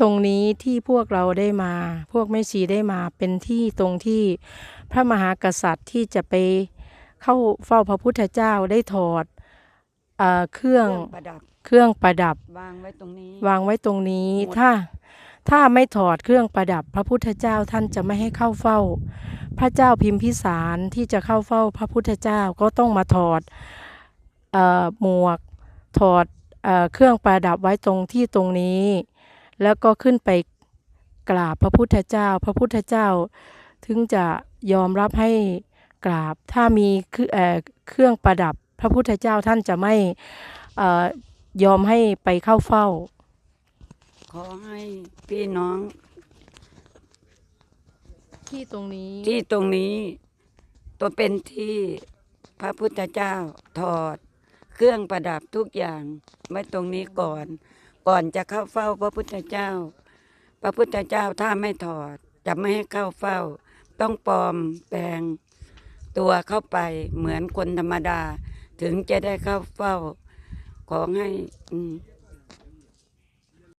ตรงนี้ที่พวกเราได้มา พวกแม่ชีได้มาเป็นที่ตรงที่พระมหากษัตริย์ที่จะไปเข้าเฝ้าพระพุทธเจ้าได้ถอดเออเครื่องประดับเครื่องประดับวางไว้ตรงนี้วางไว้ตรงนี้หมดถ้าถ้าไม่ถอดเครื่องประดับ พระพุทธเจ้าท่านจะไม่ให้เข้าเฝ้า พระเจ้าพิมพิสารที่จะเข้าเฝ้าพระพุทธเจ้าก็ต้องมาถอดเอ่อหมวกถอดเอ่อเครื่องประดับไว้ตรงที่ตรงนี้ แล้วก็ขึ้นไปกราบพระพุทธเจ้า พระพุทธเจ้า ถึงจะยอมรับให้กราบ ถ้ามีคือเอ่อเครื่องประดับพระพุทธเจ้าท่านจะไม่เอ่อยอมให้ไปเข้าเฝ้า ขอให้พี่น้อง ที่ตรงนี้ที่ตรงนี้ ตัวเป็นที่พระพุทธเจ้าถอด เครื่องประดับทุกอย่างไว้ตรงนี้ก่อน ก่อนจะเข้าเฝ้าพระพุทธเจ้า พระพุทธเจ้าถ้าไม่ถอดจะไม่ให้เข้าเฝ้า ต้องปลอมแปลง ตัวเข้าไปเหมือนคนธรรมดา ถึงจะได้เข้าเฝ้า ขอให้อืม